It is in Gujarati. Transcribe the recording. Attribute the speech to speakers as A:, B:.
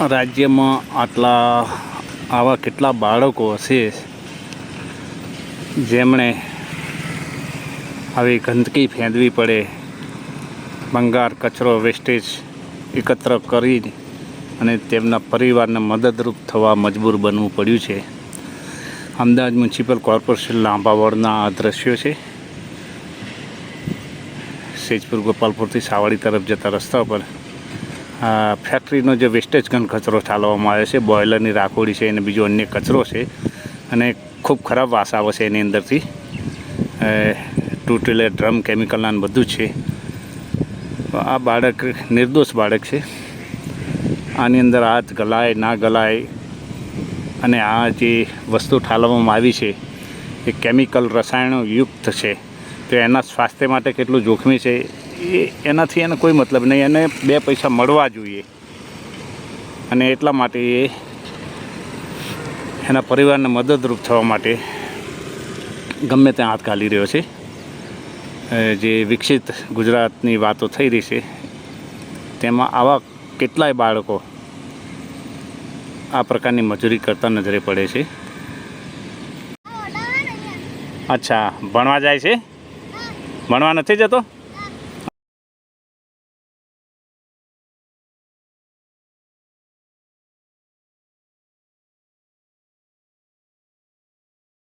A: રાજ્યમાં આટલા, આવા કેટલા બાળકો હશે? જેમણે આવી ગંદકી ફેંદવી પડે ભંગાર કચરો વેસ્ટેજ એકત્ર કરી અને તેમના પરિવારને મદદરૂપ થવા મજબૂર બનવું પડ્યું છે. અમદાવાદ મ્યુનિસિપલ કોર્પોરેશન લાંબા વોર્ડના આ દ્રશ્યો છે. સેજપુર ગોપાલપુરથી સાવડી તરફ જતા રસ્તા પર ફેક્ટરીનો જે વેસ્ટેજ ઘન કચરો ઠાલવવામાં આવે છે બોઇલરની રાખોડી છે અને બીજો અન્ય કચરો છે અને ખૂબ ખરાબ વાસ આવે છે એની અંદરથી. ટુ તૂટેલા ડ્રમ કેમિકલના બધું જ છે આ બાળક, નિર્દોષ બાળક છે. આની અંદર હાથ ગલાય, ના ગલાય અને આ જે વસ્તુ ઠાલવવામાં આવી છે, એ કેમિકલ રસાયણો યુક્ત છે. તો એના સ્વાસ્થ્ય માટે કેટલું જોખમી છે, એ એનાથી એને કોઈ મતલબ નહીં. એને બે પૈસા મળવા જોઈએ. અને એટલા માટે એ એના પરિવારને મદદરૂપ થવા માટે ગમે ત્યાં હાથ ઘાલી રહ્યો છે. જે વિકસિત ગુજરાતની વાતો થઈ રહી છે, તેમાં આવા કેટલાય બાળકો આ પ્રકારની મજૂરી કરતા નજરે પડે છે. અચ્છા, ભણવા જાય છે? ભણવા નથી જતો?